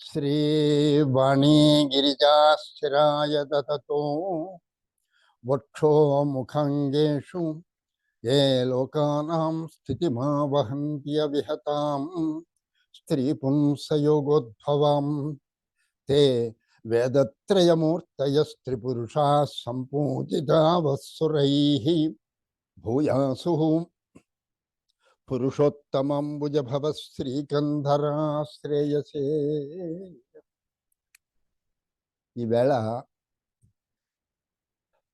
శ్రీవాణీ గిరిజాస్థిరాయ దతతో వక్షో ముఖంగేషు ఏ లోకానాం స్థితిమావహంత్యవిహతాం స్త్రీ పుంసయోగోద్భవాం తే వేదత్రయమూర్తయస్త్రిపురుషా సంపూజితా వత్సురైః భూయాసు పురుషోత్తమంబుజభవ శ్రీకంధరాశ్రేయసే ఈవేళ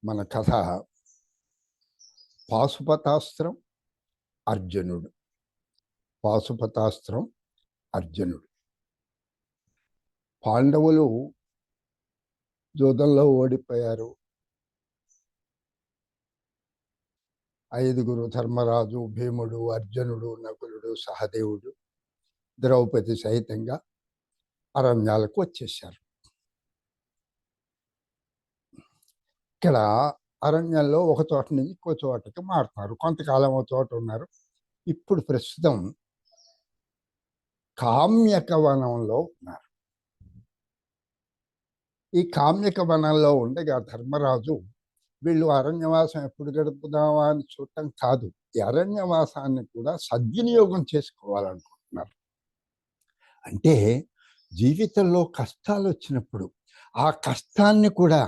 మన కథ పాశుపతాస్త్రం అర్జునుడు. పాశుపతాస్త్రం అర్జునుడు. పాండవులు యుద్ధంలో ఓడిపోయారు. ఐదుగురు ధర్మరాజు భీముడు అర్జునుడు నకులుడు సహదేవుడు ద్రౌపది సహితంగా అరణ్యాలకు వచ్చేసారు ఇక్కడ అరణ్యంలో ఒక చోట నుంచి ఇంకో చోటకి మారుతున్నారు. కొంతకాలం ఒక చోట ఉన్నారు. ఇప్పుడు ప్రస్తుతం కామ్యక వనంలో ఉన్నారు. ఈ కామ్యక వనంలో ఉండగా ధర్మరాజు వీళ్ళు అరణ్యవాసం ఎప్పుడు గడుపుదామా అని చూడటం కాదు. ఈ అరణ్యవాసాన్ని కూడా సద్వినియోగం చేసుకోవాలనుకుంటున్నారు. అంటే జీవితంలో కష్టాలు వచ్చినప్పుడు ఆ కష్టాన్ని కూడా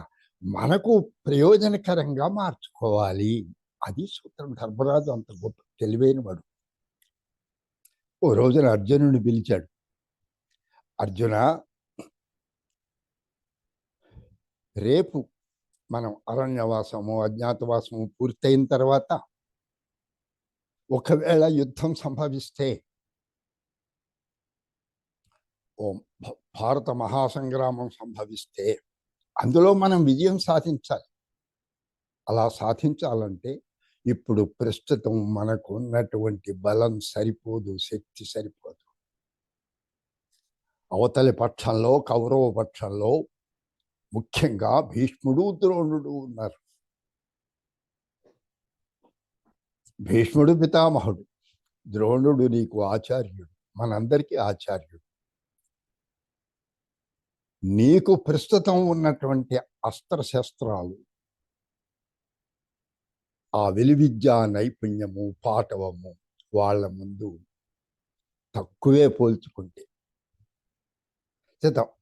మనకు ప్రయోజనకరంగా మార్చుకోవాలి. అది సూత్రం ధర్మరాజు అంత గొప్ప తెలివైన వాడు ఓ రోజున అర్జునుడిని పిలిచాడు. అర్జున రేపు మనం అరణ్యవాసము అజ్ఞాతవాసము పూర్తయిన తర్వాత ఒకవేళ యుద్ధం సంభవిస్తే ఓ భ- భారత మహాసంగ్రామం సంభవిస్తే అందులో మనం విజయం సాధించాలి. అలా సాధించాలంటే ఇప్పుడు ప్రస్తుతం మనకు ఉన్నటువంటి బలం సరిపోదు శక్తి సరిపోదు. అవతలి పక్షంలో కౌరవ పక్షంలో ముఖ్యంగా భీష్ముడు ద్రోణుడు ఉన్నారు. భీష్ముడు పితామహుడు ద్రోణుడు నీకు ఆచార్యుడు మనందరికీ ఆచార్యుడు. నీకు ప్రస్తుతం ఉన్నటువంటి అస్త్రశస్త్రాలు ఆ విలువిద్యా నైపుణ్యము పాటవము వాళ్ళ ముందు తక్కువే పోల్చుకుంటే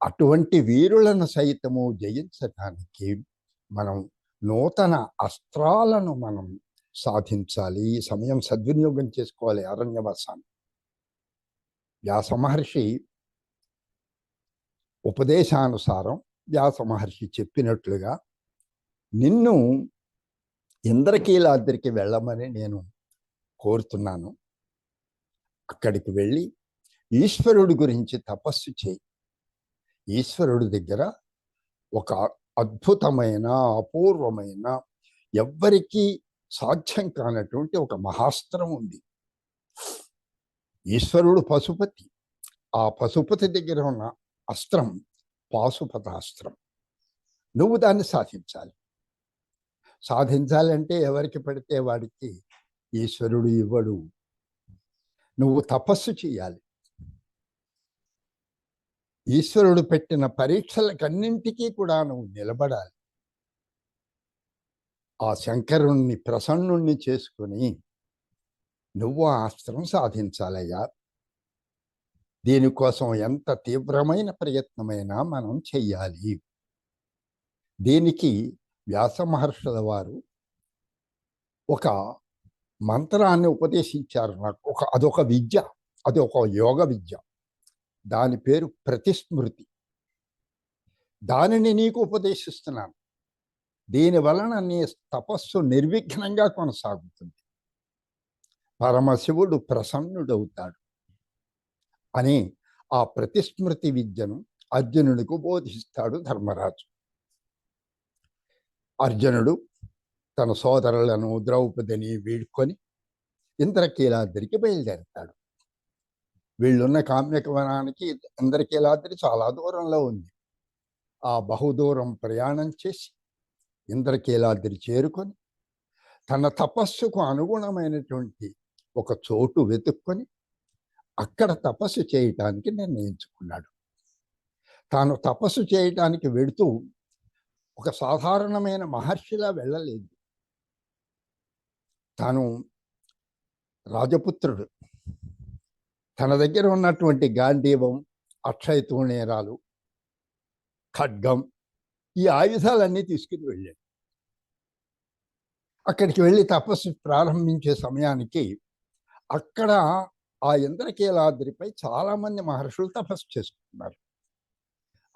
అటువంటి వీరులను సైతము జయించడానికి మనం నూతన అస్త్రాలను మనం సాధించాలి. ఈ సమయం సద్వినియోగం చేసుకోవాలి. అరణ్యవాసాన్ని. వ్యాస మహర్షి ఉపదేశానుసారం వ్యాస మహర్షి చెప్పినట్లుగా నిన్ను ఇంద్రకీలాద్రికి వెళ్ళమని నేను కోరుతున్నాను. అక్కడికి వెళ్ళి ఈశ్వరుడి గురించి తపస్సు చేయి. ఈశ్వరుడి దగ్గర ఒక అద్భుతమైన అపూర్వమైన ఎవ్వరికీ సాధ్యం కానటువంటి ఒక మహాస్త్రం ఉంది. ఈశ్వరుడు పశుపతి. ఆ పశుపతి దగ్గర ఉన్న అస్త్రం పాశుపతాస్త్రం. నువ్వు దాన్ని సాధించాలి. సాధించాలంటే ఎవరికి పడితే వాడికి ఈశ్వరుడు ఇవ్వడు. నువ్వు తపస్సు చేయాలి. ఈశ్వరుడు పెట్టిన పరీక్షలకన్నింటికీ కూడా నువ్వు నిలబడాలి. ఆ శంకరుణ్ణి ప్రసన్నుణ్ణి చేసుకుని నువ్వు ఆస్త్రం సాధించాలయ్యా. దీనికోసం ఎంత తీవ్రమైన ప్రయత్నమైనా మనం చెయ్యాలి. దీనికి వ్యాస మహర్షుల వారు ఒక మంత్రాన్ని ఉపదేశించారు నాకు. ఒక అదొక విద్య అది ఒక యోగ విద్య. దాని పేరు ప్రతిస్మృతి. దానిని నీకు ఉపదేశిస్తున్నాను. దీని వలన నీ తపస్సు నిర్విఘ్నంగా కొనసాగుతుంది. పరమశివుడు ప్రసన్నుడవుతాడు అని ఆ ప్రతిస్మృతి విద్యను అర్జునుడికి బోధిస్తాడు ధర్మరాజు. అర్జునుడు తన సోదరులను ద్రౌపదిని వీడుకొని ఇంద్రకీలాద్రికి బయలుదేరతాడు. వీళ్ళున్న కామ్యక వనానికి ఇంద్రకీలాద్రి చాలా దూరంలో ఉంది. ఆ బహుదూరం ప్రయాణం చేసి ఇంద్రకీలాద్రి చేరుకొని తన తపస్సుకు అనుగుణమైనటువంటి ఒక చోటు వెతుక్కొని అక్కడ తపస్సు చేయటానికి నిర్ణయించుకున్నాడు. తాను తపస్సు చేయటానికి వెడుతూ ఒక సాధారణమైన మహర్షిలా వెళ్ళలేదు. తాను రాజపుత్రుడు. తన దగ్గర ఉన్నటువంటి గాంధీవం అక్షయ తూణేరాలు ఖడ్గం ఈ ఆయుధాలన్నీ తీసుకుని వెళ్ళాడు. అక్కడికి వెళ్ళి తపస్సు ప్రారంభించే సమయానికి అక్కడ ఆ ఇంద్రకీలాద్రిపై చాలామంది మహర్షులు తపస్సు చేసుకుంటున్నారు.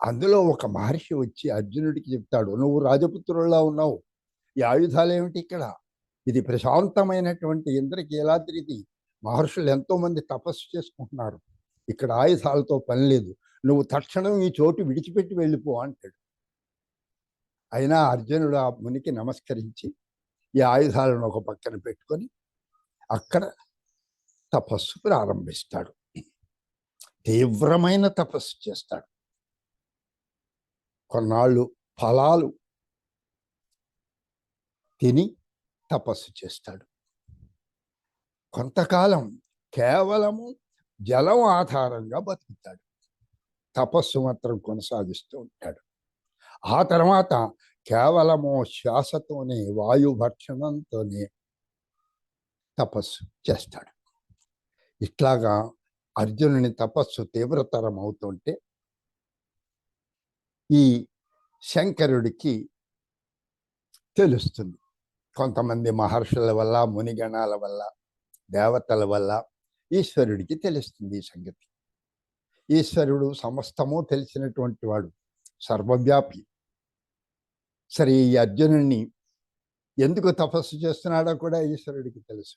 అందులో ఒక మహర్షి వచ్చి అర్జునుడికి చెప్తాడు నువ్వు రాజపుత్రుల్లా ఉన్నావు. ఈ ఆయుధాలు ఏమిటి ఇక్కడ? ఇది ప్రశాంతమైనటువంటి ఇంద్రకీలాద్రిది. మహర్షులు ఎంతోమంది తపస్సు చేసుకుంటున్నారు. ఇక్కడ ఆయుధాలతో పని లేదు. నువ్వు తక్షణం ఈ చోటు విడిచిపెట్టి వెళ్ళిపో అంటాడు. అయినా అర్జునుడు ఆ మునికి నమస్కరించి ఈ ఆయుధాలను ఒక పక్కన పెట్టుకొని అక్కడ తపస్సు ప్రారంభిస్తాడు. తీవ్రమైన తపస్సు చేస్తాడు. కొన్నాళ్ళు ఫలాలు తిని తపస్సు చేస్తాడు. కొంతకాలం కేవలము జలం ఆధారంగా బతుకుతాడు. తపస్సు మాత్రం కొనసాగిస్తూ ఉంటాడు. ఆ తర్వాత కేవలము శ్వాసతోనే వాయు భక్షణంతోనే తపస్సు చేస్తాడు. ఇట్లాగా అర్జునుని తపస్సు తీవ్రతరం అవుతుంటే ఈ శంకరుడికి తెలుస్తుంది. కొంతమంది మహర్షుల వల్ల మునిగణాల వల్ల దేవతల వల్ల ఈశ్వరుడికి తెలుస్తుంది ఈ సంగతి. ఈశ్వరుడు సమస్తము తెలిసినటువంటి వాడు సర్వవ్యాపి. సరే ఈ అర్జునుడిని ఎందుకు తపస్సు చేస్తున్నాడో కూడా ఈశ్వరుడికి తెలుసు.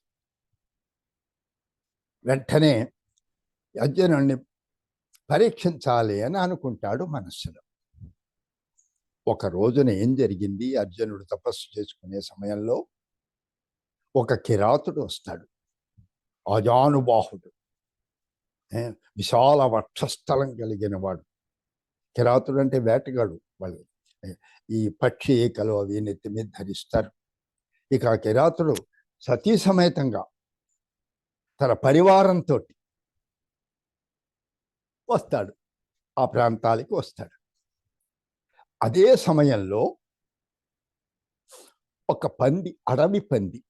వెంటనే అర్జునుడిని పరీక్షించాలి అని అనుకుంటాడు మనస్సులో. ఒక రోజున ఏం జరిగింది? అర్జునుడు తపస్సు చేసుకునే సమయంలో ఒక కిరాతుడు వస్తాడు. అజానుబాహుడు విశాల వక్షస్థలం కలిగిన వాడు. కిరాతుడు అంటే వేటగాడు వాళ్ళు ఈ పక్షి ఈకలు అవి నెత్తి మీద ధరిస్తారు. ఇక ఆ కిరాతుడు సతీ సమేతంగా తన పరివారంతో వస్తాడు. ఆ ప్రాంతాలకి వస్తాడు. అదే సమయంలో ఒక పంది అడవి పంది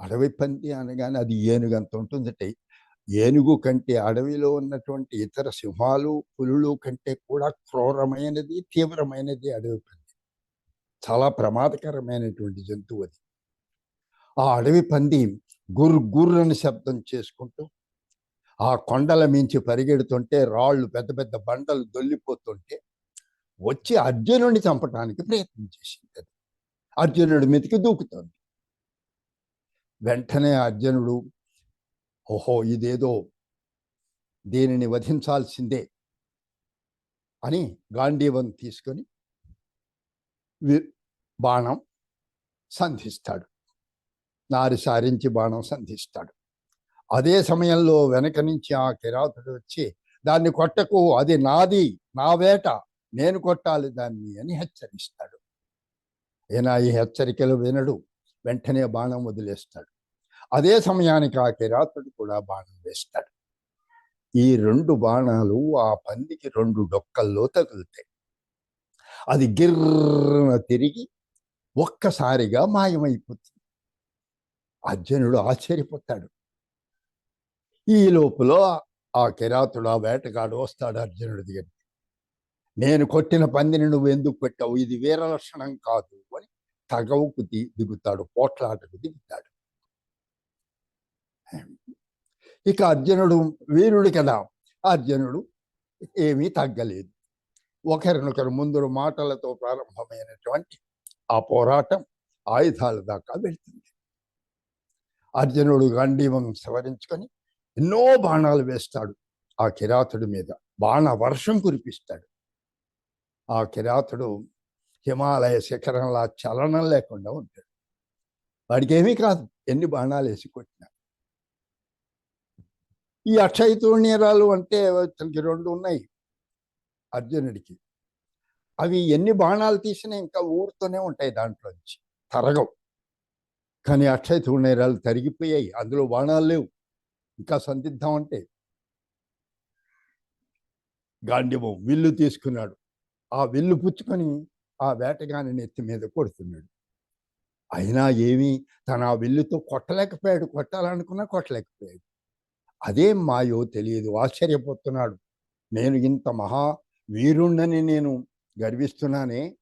అడవి పంది అనగానే అది ఏనుగు అంత ఉంటుందట ఏనుగు కంటే అడవిలో ఉన్నటువంటి ఇతర సింహాలు పులులు కంటే కూడా క్రూరమైనది తీవ్రమైనది అడవి పంది. చాలా ప్రమాదకరమైనటువంటి జంతువు అది. ఆ అడవి పంది గుర్ గుర్రు అని శబ్దం చేసుకుంటూ ఆ కొండల మించి పరిగెడుతుంటే రాళ్ళు పెద్ద పెద్ద బండలు దొల్లిపోతుంటే వచ్చి అర్జునుడిని చంపడానికి ప్రయత్నం చేసింది అది. అర్జునుడి మీదకి దూకుతుంది. వెంటనే అర్జునుడు ఓహో ఇదేదో దీనిని వధించాల్సిందే అని గాంధీవం తీసుకొని బాణం సంధిస్తాడు. నారి సారించి బాణం సంధిస్తాడు. అదే సమయంలో వెనక నుంచి ఆ కిరాతుడు వచ్చి దాన్ని కొట్టకు అది నాది నా వేట నేను కొట్టాలి దాన్ని అని హెచ్చరిస్తాడు. ఈయన ఈ హెచ్చరికలు వినడు. వెంటనే బాణం వదిలేస్తాడు. అదే సమయానికి ఆ కిరాతుడు కూడా బాణం వేస్తాడు. ఈ రెండు బాణాలు ఆ పందికి రెండు డొక్కల్లో తగులుతాయి. అది గిర్రన తిరిగి ఒక్కసారిగా మాయమైపోతుంది. అర్జునుడు ఆశ్చర్యపోతాడు. ఈ లోపల ఆ కిరాతుడు ఆ వేటగాడు వస్తాడు అర్జునుడి దగ్గర నేను కొట్టిన పందిని నువ్వు ఎందుకు కొట్టావు? ఇది వీరలక్షణం కాదు అని తగవుకు దిగుతాడు పోట్లాటకు దిగుతాడు. ఇక అర్జునుడు వీరుడు కదా. అర్జునుడు ఏమీ తగ్గలేదు. ఒకరినొకరు ముందు మాటలతో ప్రారంభమైనటువంటి ఆ పోరాటం ఆయుధాల దాకా వెళ్తుంది. అర్జునుడు గాంధీవం సవరించుకొని ఎన్నో బాణాలు వేస్తాడు. ఆ కిరాతుడి మీద బాణ వర్షం కురిపిస్తాడు. ఆ కిరాతుడు హిమాలయ శిఖరంలా చలనం లేకుండా ఉంటాడు. వాడికి ఏమీ కాదు. ఎన్ని బాణాలు వేసి కొట్టినా. ఈ అక్షయ తూణీరాలు అంటే అతనికి రెండు ఉన్నాయి అర్జునుడికి. అవి ఎన్ని బాణాలు తీసినా ఇంకా ఊరుతూనే ఉంటాయి దాంట్లోంచి తరగవు. కానీ అక్షయ తూణీరాలు తరిగిపోయాయి అందులో బాణాలు లేవు ఇంకా సందిగ్ధం అంటే. గాండివం విల్లు తీసుకున్నాడు ఆ విల్లు పుచ్చుకొని ఆ వేటగాని నెత్తి మీద కొడుతున్నాడు. అయినా ఏమీ తన ఆ విల్లుతో కొట్టలేకపోయాడు కొట్టాలనుకున్నా కొట్టలేకపోయాడు. అదేం మాయో తెలియదు. ఆశ్చర్యపోతున్నాడు. నేను ఇంత మహా వీరుణ్ణని నేను గర్విస్తున్నానే?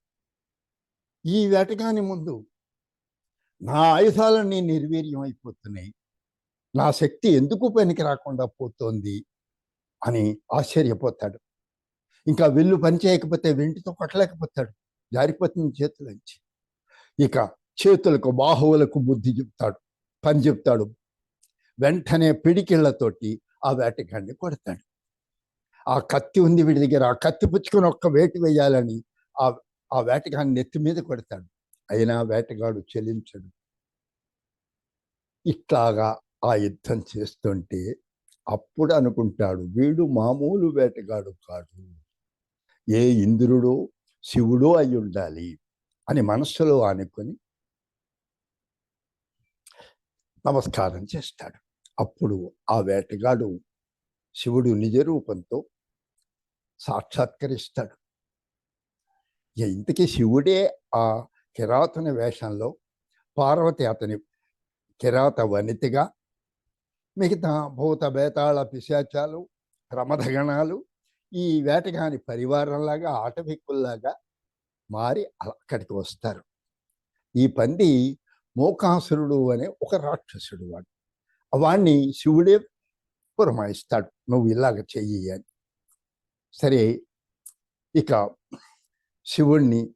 ఈ వేటగాని ముందు నా ఆయుధాలన్నీ నిర్వీర్యం అయిపోతున్నాయి నా శక్తి ఎందుకు పనికి రాకుండా పోతోంది? అని ఆశ్చర్యపోతాడు. ఇంకా విల్లు పని చేయకపోతే వెంటితో కొట్టలేకపోతాడు. జారిపోతుంది చేతులోంచి ఇక చేతులకు బాహువులకు బుద్ధి చెప్తాడు. పని చెప్తాడు. వెంటనే పిడికిళ్ళతోటి ఆ వేటగాడిని కొడతాడు. ఆ కత్తి ఉంది వీడి దగ్గర ఆ కత్తి పుచ్చుకొని ఒక్క వేటు వేయాలని ఆ ఆ వేటగాడిని నెత్తి మీద కొడతాడు. అయినా వేటగాడు చెలించడు. ఇట్లాగా ఆ యుద్ధం చేస్తుంటే అప్పుడు అనుకుంటాడు వీడు మామూలు వేటగాడు కాడు ఏ ఇంద్రుడో శివుడో అయి ఉండాలి అని మనస్సులో ఆనుకొని నమస్కారం చేస్తాడు. అప్పుడు ఆ వేటగాడు శివుడు నిజ రూపంతో సాక్షాత్కరిస్తాడు. ఇక ఇంతకీ శివుడే ఆ కిరాతన వేషంలో పార్వతి అతని కిరాత వనితిగా మిగతా భూత బేతాళ పిశాచాలు క్రమధగణాలు ఈ వేటగాని పరివారంలాగా ఆటవిక్కుల్లాగా మారి అక్కడికి వస్తారు. ఈ పంది మోకాసురుడు అనే ఒక రాక్షసుడు వాడు. వాణ్ణి శివుడే పురమాయిస్తాడు. నువ్వు ఇలాగ చెయ్యి అని. సరే ఇక శివుణ్ణి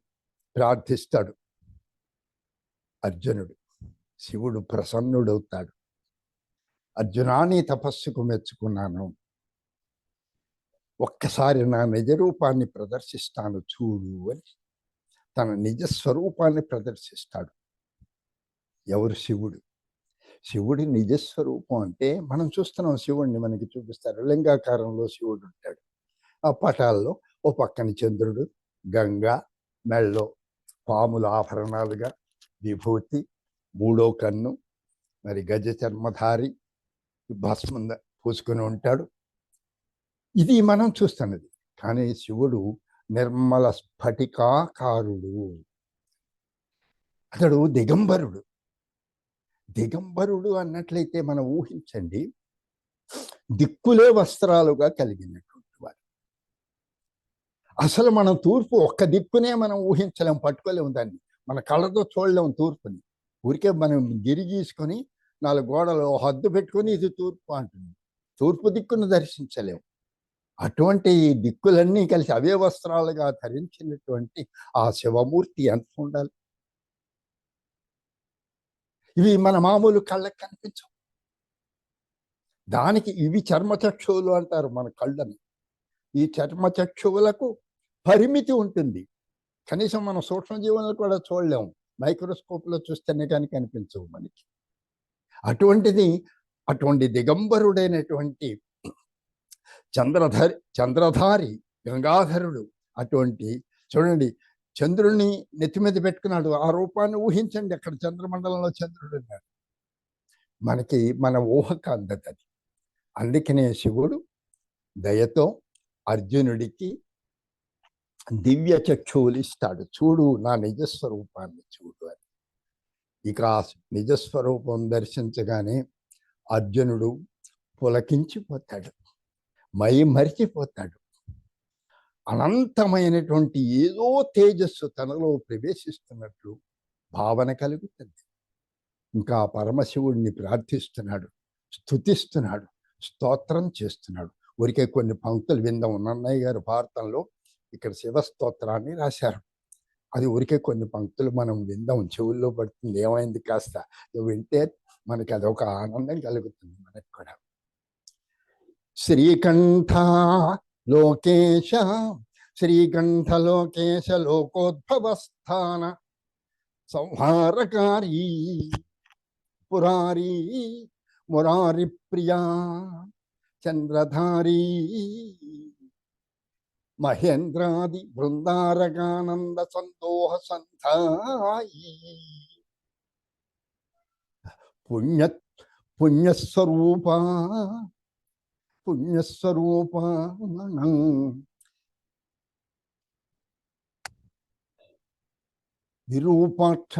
ప్రార్థిస్తాడు అర్జునుడు. శివుడు ప్రసన్నుడవుతాడు. అర్జునాన్ని తపస్సుకు మెచ్చుకున్నాను. ఒక్కసారి నా నిజ రూపాన్ని ప్రదర్శిస్తాను చూడు అని తన నిజ స్వరూపాన్ని ప్రదర్శిస్తాడు. ఎవరు శివుడు? శివుడి నిజస్వరూపం అంటే మనం చూస్తున్నాం శివుడిని మనకి చూపిస్తారు. లింగాకారంలో శివుడు ఉంటాడు. ఆ పటాల్లో ఓ పక్కన చంద్రుడు గంగ మెళ్ళో పాముల ఆభరణాలుగా విభూతి మూడో కన్ను మరి గజ చర్మధారి భస్మం పూసుకొని ఉంటాడు. ఇది మనం చూస్తున్నది. కానీ శివుడు నిర్మల స్ఫటికాకారుడు. అతడు దిగంబరుడు. దిగంబరుడు అన్నట్లయితే మనం ఊహించండి దిక్కులే వస్త్రాలుగా కలిగినటువంటి వారు. అసలు మనం తూర్పు ఒక్క దిక్కునే మనం ఊహించలేం పట్టుకోలేము దాన్ని. మన కళ్ళతో చూడలేము తూర్పుని. ఊరికే మనం గిరి గీసుకొని నాలుగు గోడలు హద్దు పెట్టుకొని ఇది తూర్పు అంటుంది తూర్పు దిక్కును దర్శించలేము అటువంటి దిక్కులన్నీ కలిసి అవే వస్త్రాలుగా ధరించినటువంటి ఆ శివమూర్తి ఎంత ఉండాలి? ఇవి మన మామూలు కళ్ళకి కనిపించవు. దానికి ఇవి చర్మచక్షువులు అంటారు మన కళ్ళని. ఈ చర్మచక్షువులకు పరిమితి ఉంటుంది. కనీసం మన సూక్ష్మజీవులను కూడా చూడలేము మైక్రోస్కోప్లో చూస్తేనే కానీ కనిపించవు మనకి. అటువంటిది అటువంటి దిగంబరుడైనటువంటి చంద్రధరి చంద్రధారి గంగాధరుడు అటువంటి చూడండి చంద్రుడిని నెత్తి మీద పెట్టుకున్నాడు. ఆ రూపాన్ని ఊహించండి. అక్కడ చంద్రమండలంలో చంద్రుడు ఉన్నాడు. మనకి మన ఊహకు అందదు అది అందుకనే శివుడు దయతో అర్జునుడికి దివ్య చక్షువులు ఇస్తాడు చూడు నా నిజస్వరూపాన్ని చూడు అని. ఇక ఆ నిజస్వరూపం దర్శించగానే అర్జునుడు పులకించిపోతాడు. మై మరిచిపోతాడు అనంతమైనటువంటి ఏదో తేజస్సు తనలో ప్రవేశిస్తున్నట్లు భావన కలుగుతుంది. ఇంకా పరమశివుడిని ప్రార్థిస్తున్నాడు స్థుతిస్తున్నాడు స్తోత్రం చేస్తున్నాడు. ఊరికే కొన్ని పంక్తులు విందాం. నన్నయ్య గారు భారతంలో ఇక్కడ శివస్తోత్రాన్ని రాశారు. అది ఊరికే కొన్ని పంక్తులు మనం విందాం. చెవుల్లో పడుతుంది. ఏమైంది కాస్త? వింటే మనకి అదొక ఆనందం కలుగుతుంది మనకు కూడా. శ్రీకంఠ లోకేశ శ్రీకంఠ లోకేశ లోకోద్భవస్థాన సంహారకారీ పురారీ మురారి ప్రియా చంద్రధారీ మహేంద్రాది బృందారకానంద సందోహ సంధాయి పుణ్య పుణ్యస్వరూపా పుణ్యస్వరూపానం విరూపాక్ష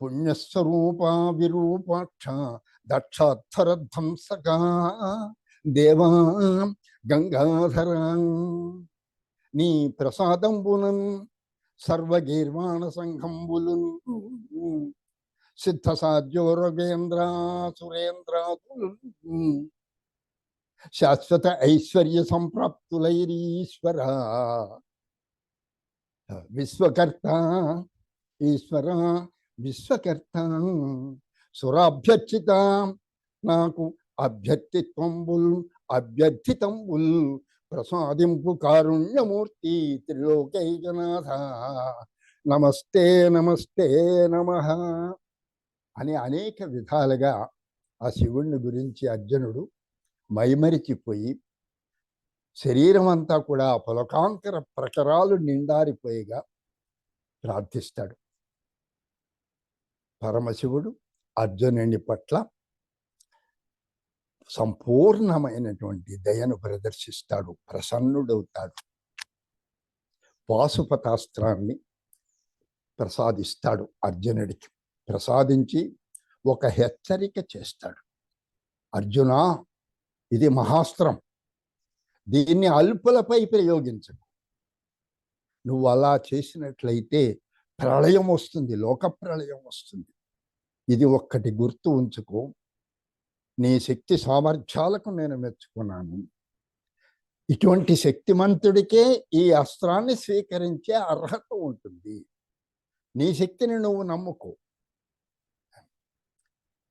పుణ్యస్వరూపా విరూపాక్ష దక్షాక్షరధ్వంసకా దేవా గంగాధరా. నీ ప్రసాదంబునం సర్వగీర్వాణ సంఘంబులు సిద్ధసాధ్యో రవేంద్ర సురేంద్రాదులు శాశ్వత ఐశ్వర్య సంప్రాప్తులైరీశ్వర. విశ్వకర్త ఈశ్వర విశ్వకర్త సురాభ్యర్చిత నాకు అభ్యర్థిత్వంబుల్ అభ్యర్థితంబుల్ ప్రసాదింపు కారుణ్యమూర్తి త్రిలోకైకనాథ నమస్తే నమస్తే నమ. అని అనేక విధాలుగా ఆ శివుణ్ణి గురించి అర్జునుడు మైమరిచిపోయి శరీరం అంతా కూడా పులకాంకర ప్రకరాలు నిండారిపోయిగా ప్రార్థిస్తాడు. పరమశివుడు అర్జునుని పట్ల సంపూర్ణమైనటువంటి దయను ప్రదర్శిస్తాడు ప్రసన్నుడవుతాడు. పాశుపతాస్త్రాన్ని ప్రసాదిస్తాడు అర్జునుడికి. ప్రసాదించి ఒక హెచ్చరిక చేస్తాడు. అర్జున ఇది మహాస్త్రం. దీన్ని అల్పులపై ప్రయోగించకు. నువ్వు అలా చేసినట్లయితే ప్రళయం వస్తుంది లోక ప్రళయం వస్తుంది. ఇది ఒక్కటి గుర్తు ఉంచుకో. నీ శక్తి సామర్థ్యాలకు నేను మెచ్చుకున్నాను. ఇటువంటి శక్తిమంతుడికే ఈ అస్త్రాన్ని స్వీకరించే అర్హత ఉంటుంది. నీ శక్తిని నువ్వు నమ్ముకో.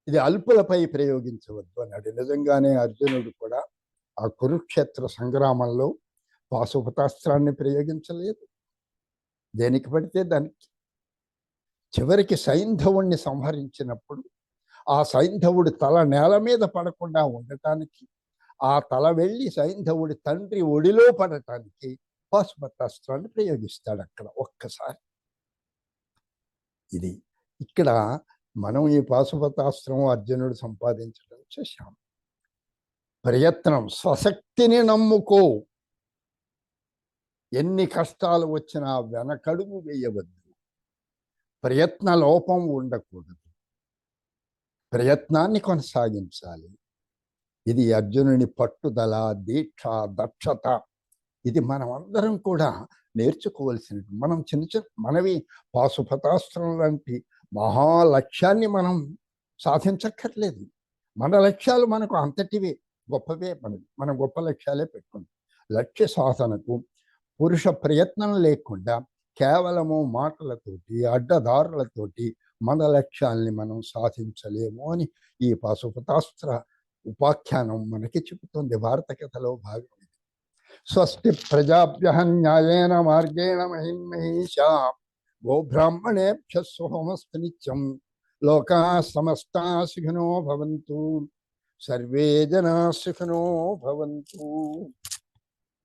ఇది అల్పులపై ప్రయోగించవద్దు అన్నాడు. నిజంగానే అర్జునుడు కూడా ఆ కురుక్షేత్ర సంగ్రామంలో పాశుపతాస్త్రాన్ని ప్రయోగించలేదు. దేనికి పడితే దానికి. చివరికి సైంధవుణ్ణి సంహరించినప్పుడు ఆ సైంధవుడి తల నేల మీద పడకుండా ఉండటానికి ఆ తల వెళ్ళి సైంధవుడి తండ్రి ఒడిలో పడటానికి పాశుపతాస్త్రాన్ని ప్రయోగిస్తాడు అక్కడ ఒక్కసారి. ఇది ఇక్కడ మనం ఈ పాశుపతాస్త్రం అర్జునుడు సంపాదించడం చేశాం. ప్రయత్నం స్వశక్తిని నమ్ముకో. ఎన్ని కష్టాలు వచ్చినా వెనకడుగు వేయవద్దు. ప్రయత్న లోపం ఉండకూడదు. ప్రయత్నాన్ని కొనసాగించాలి. ఇది అర్జునుని పట్టుదల దీక్ష దక్షత. ఇది మనం అందరం కూడా నేర్చుకోవలసినట్టు మనం చిన్న చిన్న మనవి పాశుపతాస్త్రం లాంటి మహా లక్ష్యాన్ని మనం సాధించక్కర్లేదు. మన లక్ష్యాలు మనకు అంతటివే గొప్పవే మనది. మనం గొప్ప లక్ష్యాలే పెట్టుకుంటాం. లక్ష్య సాధనకు పురుష ప్రయత్నం లేకుండా కేవలము మాటలతోటి అడ్డదారులతోటి మన లక్ష్యాల్ని మనం సాధించలేము అని ఈ పాశుపతాస్త్ర ఉపాఖ్యానం మనకి చెబుతుంది. భారత కథలో భాగం ఇది. స్వస్తి ప్రజాభ్య న్యాయేన మార్గేణ మహిమహీషా గోబ్రాహ్మణేభ్య సోమస్తు నిత్యం లోకా సమస్తా సుఖినో భవంతు సర్వే జనా సుఖినో భవంతు